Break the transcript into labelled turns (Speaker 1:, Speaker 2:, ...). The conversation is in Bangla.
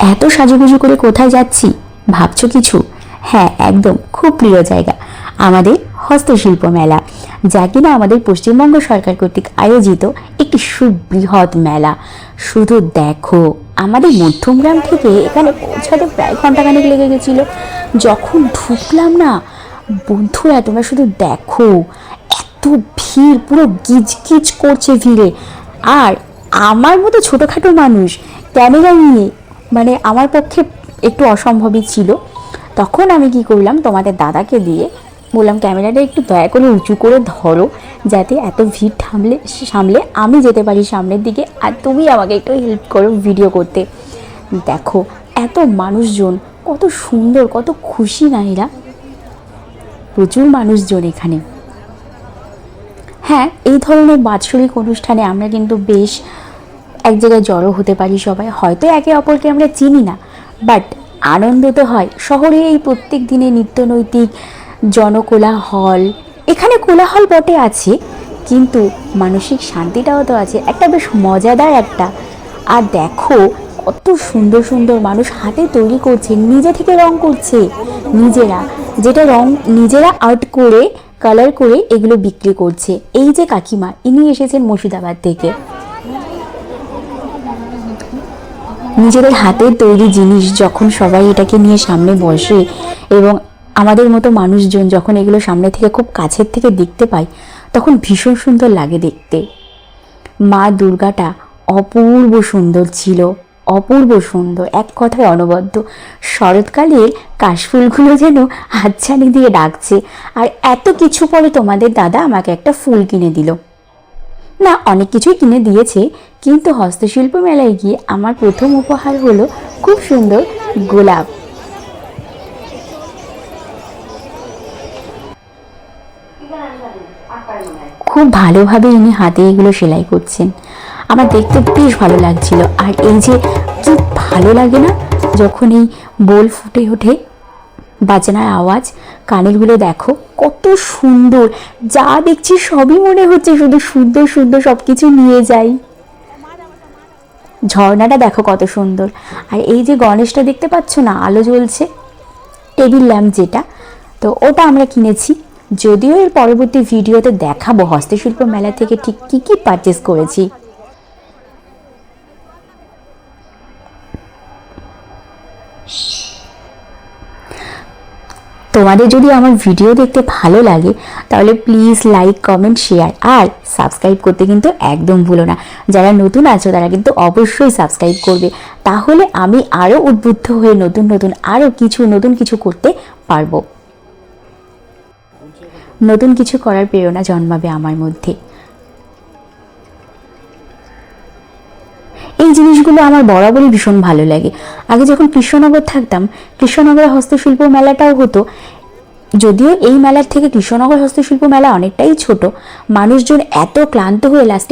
Speaker 1: এত সাজুগুজু করে কোথায় যাচ্ছি? ভাবছ কিছু? হ্যাঁ একদম, খুব প্রিয় জায়গা। আমাদের হস্তশিল্প মেলা, যা কিনা আমাদের পশ্চিমবঙ্গ সরকার কর্তৃক আয়োজিত একটি সুবৃহৎ মেলা। শুধু দেখো, আমাদের মধ্যমগ্রাম থেকে এখানে পৌঁছাতে প্রায় ঘন্টাখানেক লেগে গেছিল। যখন ঢুকলাম না, বন্ধুরা, তোমরা শুধু দেখো, এত ভিড়, পুরো গিজ গিজ করছে ভিড়ে। আর আমার মতো ছোটোখাটো মানুষ, ক্যামেরা নিয়ে মানে আমার পক্ষে একটু অসম্ভবই ছিল। তখন আমি কি করলাম, তোমাদের দাদাকে দিয়ে বললাম, ক্যামেরাটা একটু দয়া করে উঁচু করে ধরো, যাতে এত ভিড় থামলে, সামলে আমি যেতে পারি সামনের দিকে, আর তুমি আমাকে একটু হেল্প করো ভিডিও করতে। দেখো, এত মানুষজন, কত সুন্দর, কত খুশি না এরা প্রচুর মানুষজন এখানে। হ্যাঁ এই ধরনের বাৎসরিক অনুষ্ঠানে আমরা কিন্তু বেশ এক জায়গায় জড়ো হতে পারি সবাই। হয়তো একে অপরকে আমরা চিনি না বাট আনন্দ তো হয়। শহরে এই প্রত্যেক দিনে নিত্যনৈতিক জনকোলাহল, এখানে কোলাহল বটে আছে, কিন্তু মানসিক শান্তিটাও তো আছে। একটা বেশ মজাদার একটা। আর দেখো, কত সুন্দর সুন্দর মানুষ হাতে তৈরি করছে, নিজে থেকে রং করছে নিজেরা। যেটা রং নিজেরা আর্ট করে কালার করে এগুলো বিক্রি করছে। এই যে কাকিমা, ইনি এসেছেন মুর্শিদাবাদ থেকে। নিজেদের হাতের তৈরি জিনিস যখন সবাই এটাকে নিয়ে সামনে বসে এবং আমাদের মতো মানুষজন যখন এগুলো সামনে থেকে খুব কাছের থেকে দেখতে পাই তখন ভীষণ সুন্দর লাগে দেখতে। মা দুর্গাটা অপূর্ব সুন্দর ছিল, অপূর্ব সুন্দর, এক কথায় অনবদ্য। শরৎকালের কাশফুলগুলো যেন হাতছানি দিয়ে ডাকছে। আর এত কিছু পরে তোমাদের দাদা আমাকে একটা ফুল কিনে দিল। না, অনেক কিছুই কিনে দিয়েছে, কিন্তু হস্তশিল্প মেলায় গিয়ে আমার প্রথম উপহার হলো খুব সুন্দর গোলাপ। খুব ভালোভাবে ইনি হাতে এগুলো সেলাই করছেন। আমার দেখতে বেশ ভালো লাগছিল। আর এই যে কি ভালো লাগে না, যখন এই বোল ফুটে ওঠে, বাজনার আওয়াজ, কানেরগুলো দেখো। কত সুন্দর। যা দেখছি সবই মনে হচ্ছে শুধু সুন্দর সুন্দর সব কিছু নিয়ে যাই। ঝর্ণাটা দেখো কত সুন্দর। আর এই যে গণেশটা দেখতে পাচ্ছ না, আলো জ্বলছে। টেবিল ল্যাম্প যেটা, তো ওটা আমরা কিনেছি। যদিও এর পরবর্তী ভিডিওতে দেখাবো হস্তশিল্প মেলা থেকে ঠিক কী কী পারচেস করেছি। তোমাদের যদি আমার ভিডিও দেখতে ভালো লাগে, তাহলে প্লিজ লাইক কমেন্ট শেয়ার আর সাবস্ক্রাইব করতে কিন্তু একদম ভুলো না। যারা নতুন আছো, তারা কিন্তু অবশ্যই সাবস্ক্রাইব করবে। তাহলে আমি আরও উদ্বুদ্ধ হয়ে নতুন নতুন আরও কিছু, নতুন কিছু করতে পারব। নতুন কিছু করার প্রেরণা জন্মাবে আমার মধ্যে। এই জিনিসগুলো আমার বরাবরই ভীষণ ভালো লাগে। আগে যখন কৃষ্ণনগর থাকতাম, কৃষ্ণনগরে হস্তশিল্প মেলাটাও হতো। যদিও এই মেলার থেকে কৃষ্ণনগর হস্তশিল্প মেলা অনেকটাই ছোট, মানুষজন এত ক্লান্ত হয়ে লাস্টে